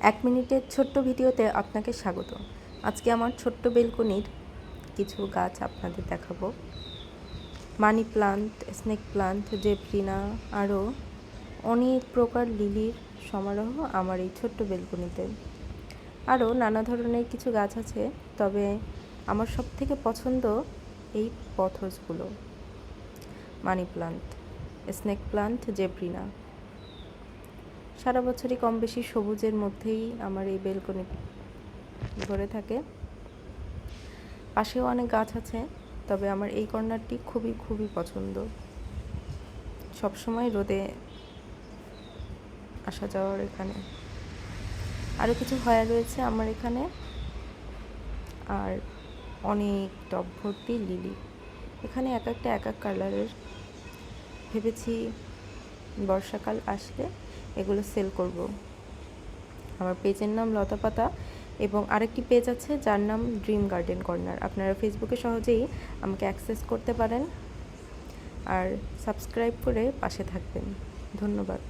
এক মিনিটের ছোট্ট ভিডিওতে আপনাকে স্বাগত। আজকে আমার ছোট্ট বেলকনির কিছু গাছ আপনাদের দেখাবো। Money plant, snake plant zebrina আরও অনেক প্রকার লিলির সমারোহ আমার এই ছোট্ট বেলকনিতে। আরও নানা ধরনের কিছু গাছ আছে, তবে আমার সব থেকে পছন্দ এই পথসগুলো। Money plant, snake plant zebrina সারা বছরই কম বেশি সবুজের মধ্যেই আমার এই বেলকনি ভরে থাকে। পাশেও অনেক গাছ আছে, তবে আমার এই কর্নারটি খুবই খুবই পছন্দ। সবসময় রোদে আসা যাওয়ার এখানে। আরও কিছু হয়া রয়েছে আমার এখানে। আর অনেক টব ভর্তি লিলি। এখানে এক একটা, এক এক কালারের। ভেবেছি বর্ষাকাল আসলে এগুলো সেল করব। আমার পেজের নাম লতা পাতা এবং আরেকটি পেজ আছে যার নাম ড্রিম গার্ডেন কর্নার আপনারা ফেসবুকে সহজেই আমাকে অ্যাক্সেস করতে পারেন। আর সাবস্ক্রাইব করে পাশে থাকবেন। ধন্যবাদ।